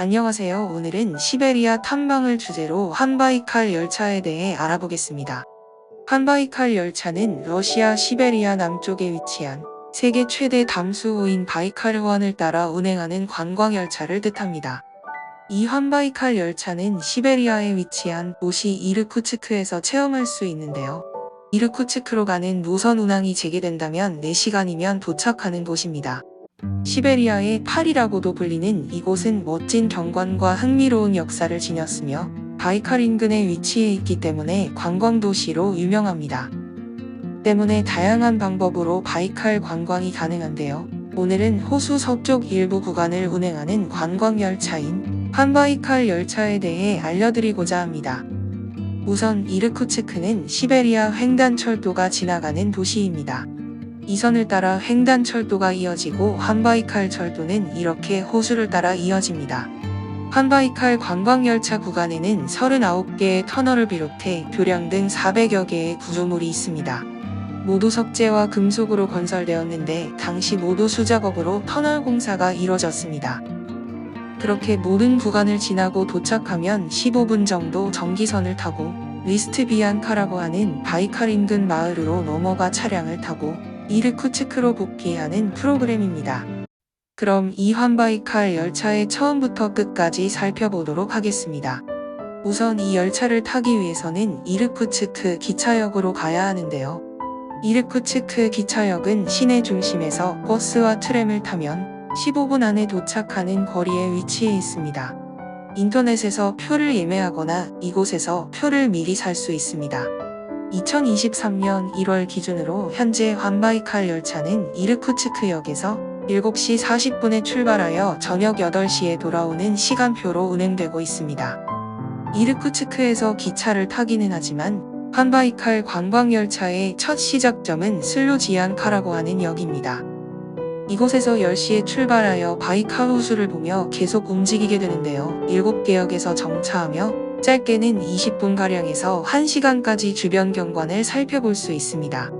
안녕하세요. 오늘은 시베리아 탐방을 주제로 한바이칼 열차에 대해 알아보겠습니다. 한바이칼 열차는 러시아 시베리아 남쪽에 위치한 세계 최대 담수호인 바이칼호안을 따라 운행하는 관광 열차를 뜻합니다. 이 한바이칼 열차는 시베리아에 위치한 도시 이르쿠츠크에서 체험할 수 있는데요. 이르쿠츠크로 가는 노선 운항이 재개된다면 4시간이면 도착하는 곳입니다. 시베리아의 파리라고도 불리는 이곳은 멋진 경관과 흥미로운 역사를 지녔으며 바이칼 인근에 위치해 있기 때문에 관광도시로 유명합니다. 때문에 다양한 방법으로 바이칼 관광이 가능한데요. 오늘은 호수 서쪽 일부 구간을 운행하는 관광열차인 한바이칼 열차에 대해 알려드리고자 합니다. 우선 이르쿠츠크는 시베리아 횡단철도가 지나가는 도시입니다. 이 선을 따라 횡단철도가 이어지고 한바이칼 철도는 이렇게 호수를 따라 이어집니다. 한바이칼 관광열차 구간에는 39개의 터널을 비롯해 교량 등 400여 개의 구조물이 있습니다. 모두 석재와 금속으로 건설되었는데 당시 모두 수작업으로 터널 공사가 이뤄졌습니다. 그렇게 모든 구간을 지나고 도착하면 15분 정도 전기선을 타고 리스트비안카라고 하는 바이칼 인근 마을으로 넘어가 차량을 타고 이르쿠츠크로 복귀하는 프로그램입니다. 그럼 이 환바이칼 열차의 처음부터 끝까지 살펴보도록 하겠습니다. 우선 이 열차를 타기 위해서는 이르쿠츠크 기차역으로 가야 하는데요. 이르쿠츠크 기차역은 시내 중심에서 버스와 트램을 타면 15분 안에 도착하는 거리에 위치해 있습니다. 인터넷에서 표를 예매하거나 이곳에서 표를 미리 살 수 있습니다. 2023년 1월 기준으로 현재 환바이칼 열차는 이르쿠츠크역에서 7시 40분에 출발하여 저녁 8시에 돌아오는 시간표로 운행되고 있습니다. 이르쿠츠크에서 기차를 타기는 하지만 환바이칼 관광열차의 첫 시작점은 슬루지안카라고 하는 역입니다. 이곳에서 10시에 출발하여 바이칼 호수를 보며 계속 움직이게 되는데요. 7개 역에서 정차하며 짧게는 20분가량에서 1시간까지 주변 경관을 살펴볼 수 있습니다.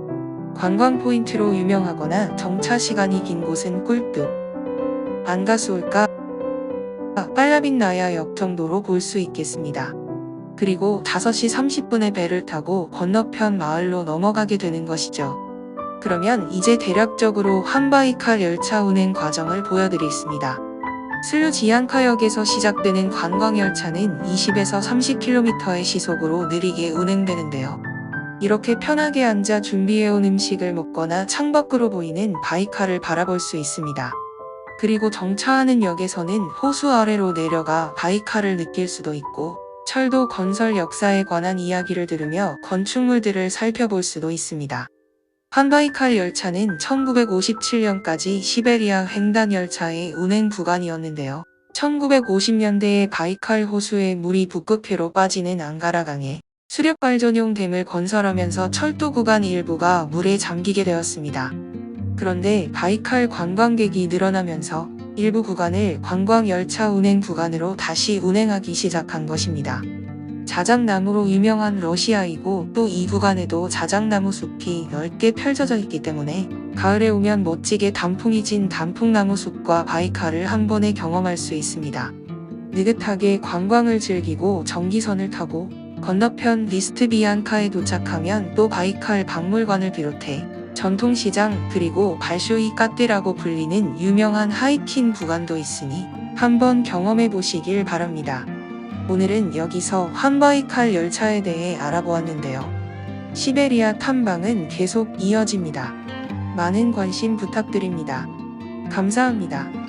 관광 포인트로 유명하거나 정차 시간이 긴 곳은 꿀뚝, 안가스올까, 빨라빈나야 역 정도로 볼 수 있겠습니다. 그리고 5시 30분에 배를 타고 건너편 마을로 넘어가게 되는 것이죠. 그러면 이제 대략적으로 한바이칼 열차 운행 과정을 보여드리겠습니다. 슬루지안카역에서 시작되는 관광열차는 20에서 30km의 시속으로 느리게 운행되는데요. 이렇게 편하게 앉아 준비해온 음식을 먹거나 창밖으로 보이는 바이칼을 바라볼 수 있습니다. 그리고 정차하는 역에서는 호수 아래로 내려가 바이칼을 느낄 수도 있고 철도 건설 역사에 관한 이야기를 들으며 건축물들을 살펴볼 수도 있습니다. 한바이칼 열차는 1957년까지 시베리아 횡단 열차의 운행 구간이었는데요. 1950년대에 바이칼 호수에 물이 북극해로 빠지는 앙가라강에 수력 발전용 댐을 건설하면서 철도 구간 일부가 물에 잠기게 되었습니다. 그런데 바이칼 관광객이 늘어나면서 일부 구간을 관광 열차 운행 구간으로 다시 운행하기 시작한 것입니다. 자작나무로 유명한 러시아이고 또 이 구간에도 자작나무 숲이 넓게 펼쳐져 있기 때문에 가을에 오면 멋지게 단풍이 진 단풍나무 숲과 바이칼을 한 번에 경험할 수 있습니다. 느긋하게 관광을 즐기고 전기선을 타고 건너편 리스트비안카에 도착하면 또 바이칼 박물관을 비롯해 전통시장 그리고 발쇼이 까띠라고 불리는 유명한 하이킹 구간도 있으니 한번 경험해 보시길 바랍니다. 오늘은 여기서 한바이칼 열차에 대해 알아보았는데요. 시베리아 탐방은 계속 이어집니다. 많은 관심 부탁드립니다. 감사합니다.